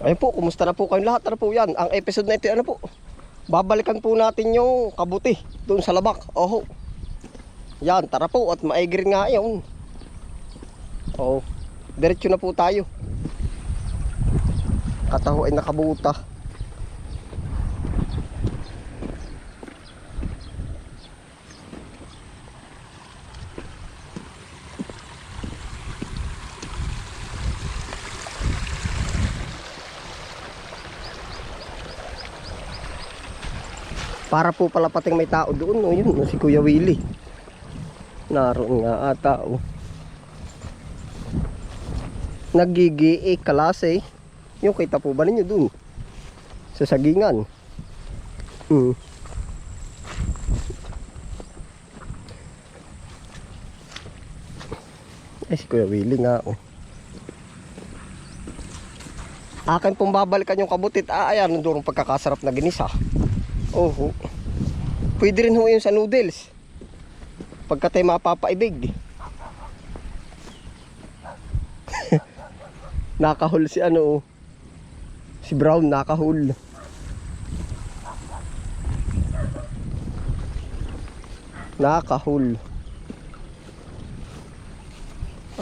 Ayun po, kumusta na po kayong lahat? Ano po yan? Ang episode na ito, ano po? Babalikan po natin yung kabuti doon sa labak. Oho. Yan, tara po at maigir nga yun. Oo. Diretso na po tayo. Kataho ay nakabuta. Para po pala pating may tao doon, no? Yun, no? si Kuya Willie. Naroon nga ata, oh. Nagigi kalase. Yung kita po ba ninyo doon? Sa sagingan. Hmm. Ay, si Kuya Willie nga, oh. Akin pong babalikan yung kabutit. Ah, ayan, nandurong pagkakasarap na ginisa. Oo. Pwede rin ho yun sa noodles. Pagka tayo mapapaibig. nakahul si ano. oh. Si Brown nakahul. Nakahul.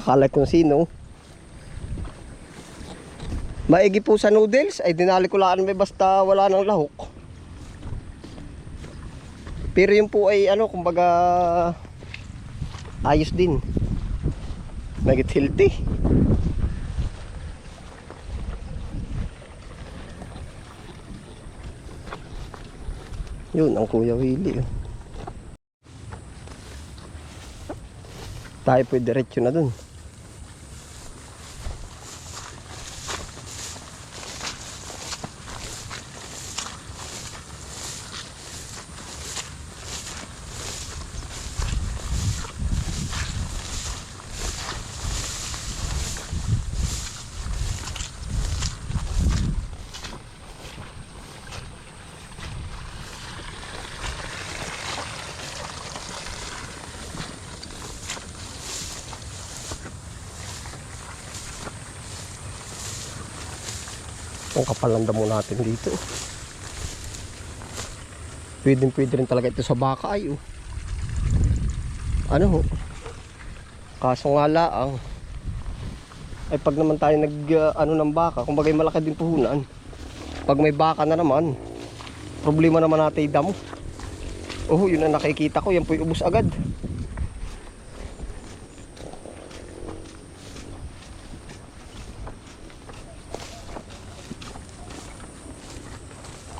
Akala kung sino. Maigi po sa noodles ay dinali ko lang may basta wala nang lahok. Pero yun po ay ano, kumbaga ayos din. Nagit healthy. Yun, ang Kuya Willie. oh. Tayo po diretso na dun. Ang kapal ng damo natin dito. Pwede pwede rin talaga ito sa baka ay oh. Ano ho? Kaso nga laang ay pag naman tayo nag uh, ano ng baka, kung bagay malaki din puhunan. Pag may baka na naman, problema naman natin damo. Oh, yun ang nakikita ko, yan po ubos agad.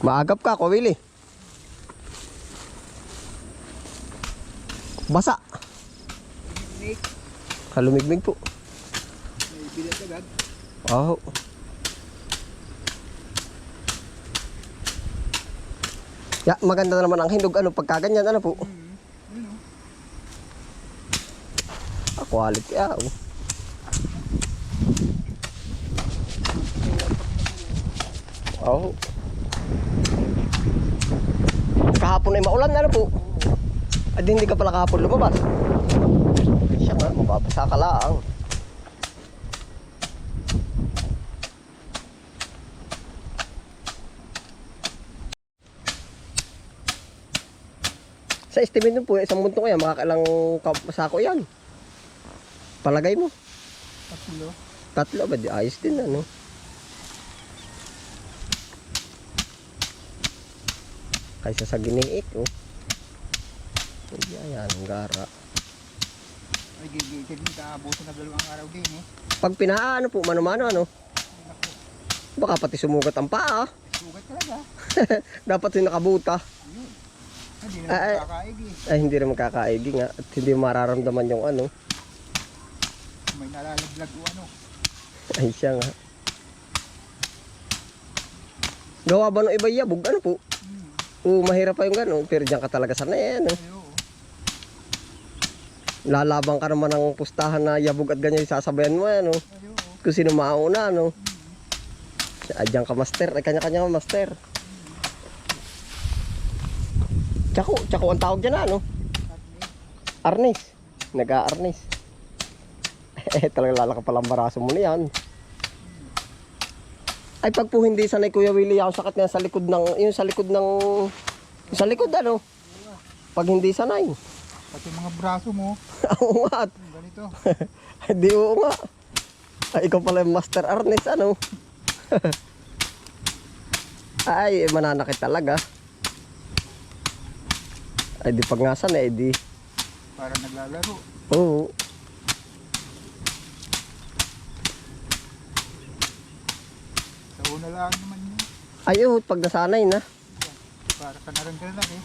Maagap ka, Kawili. Basa. Kalumigmig po. Oh. Ya, maganda naman ang hinog ano pagkaganyan ano po. Ah, quality ah. oh. Oh. Kahapon ay maulan ano po. At hindi ka pala kahapon lumabas. Siya nga, mababasa ka lang. Sa estimate mo po, isang bunto kaya makakailang ka- sako yan. Palagay mo. Tatlo. Tatlo ba? Di ayos din ano. Kaysa sa giniik oh. Hindi ayan, ang gara. Ay, gigigil mo kaabuso na dalawang araw din eh. Pag pinaano po, mano-mano ano. Baka pati sumugat ang paa. ah. sugat talaga. Dapat yung nakabuta. Yun. Hindi na Ay, ay. makakaig eh. Ay, hindi rin magkakaigi nga. At hindi mararamdaman yung ano. May nalalaglag o ano. Ay, siya nga. Gawa ba ng iba yabog? Ano po? Oo, mahirap pa yung gano'n. Pero diyan ka talaga sanay, ano. Ay, oo. Lalabang ka naman ng pustahan na yabog at ganyan sasabayan mo, ano. Ay, oo. Kung sino mauna, ano. Adyang ka master. Ay, kanya-kanya ka master. Tsako, tsako ang tawag dyan, ano. Arnis. Nag-a-arnis. Eh, talaga lalaka palang baraso mo na yan. Ay pag po hindi sanay Kuya Willie ako sakit na sa likod ng yung sa likod ng sa likod ano. Pag hindi sanay. Pati mga braso mo. Oo nga. Ganito. Hindi oo nga. Ay ikaw pala yung master artist ano. Ay mananakit talaga. Ay di pag nga sanay di. Para naglalaro. Oo. Sa una lang naman yun. Ay oo, pag nasanay na. Para ka na rin ka lang eh.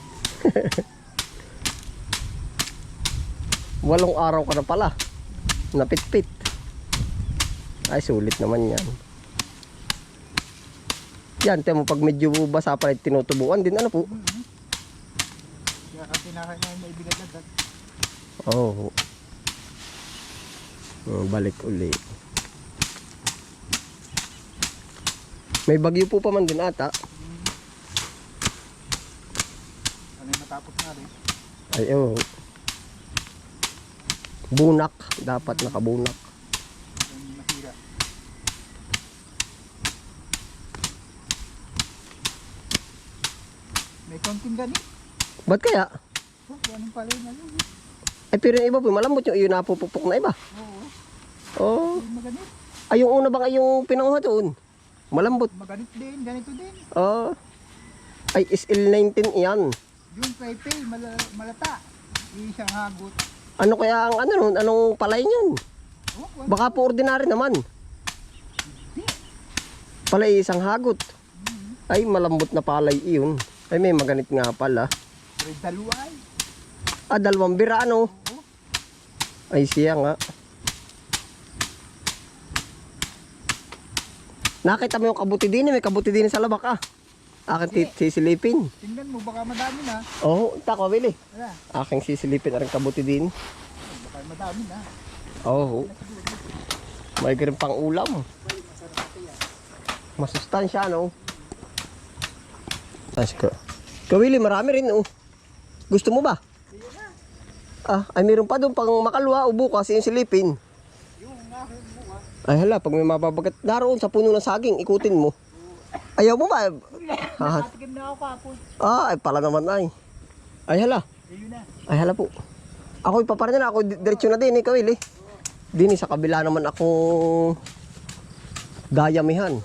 Walong araw ka na pala. Napitpit. Ay, sulit naman yan. Yan, tiyan mo, pag medyo basa pa rin tinutubuan din, ano po? Mhm. Kaya kasi kinakain may bigat agad. Oo. Oh. balik uli. May bagyo po pa man din ata. Ano yung matapos nga rin. Ay, oo. Bunak. Dapat nakabunak. May konting ganit. Ba't kaya? Oh, ganun pala yung ano. Ay, pero yung iba po, malambot yung iyon napupukpok na iba. Oo. Maganit. Ay, yung una bang ay yung pinanguha doon? Malambot. Maganit din. Ganito din. Oo. Ay, SL19 yan. Yung pepe, mala, malata. Isang hagot. Ano kaya ang ano nun? Anong palay yun? Oh. Baka po ordinary naman. Palay isang hagot. Ay, malambot na palay iyon. Ay, may maganit nga pala. Red daluay. Ah, dalawang bira ano? Ay, siya nga. Nakita mo yung kabuti din, eh. may kabuti din sa labak ah. Akin tit- sisilipin. Tingnan mo, baka madami na. Oo, oh, tako, Willie. Wala. Aking sisilipin rin kabuti din. Baka madami na. Oo. May ganun pang ulam. Masustansya, no? Ayos ka. Kawili, marami rin, oh. Gusto mo ba? Ah, ay meron pa doon pang makalwa o bukas yung silipin. Ay hala, pag may mababagat naroon sa puno ng saging, ikutin mo. Ayaw mo ba? Ah, Nakatigim na ako kapon. ah, ay pala naman ay. Ay hala. Ayun na. Ay hala po. Ako ipaparin na ako di- diretso na din ikaw eh. Dini sa kabila naman ako dayamihan.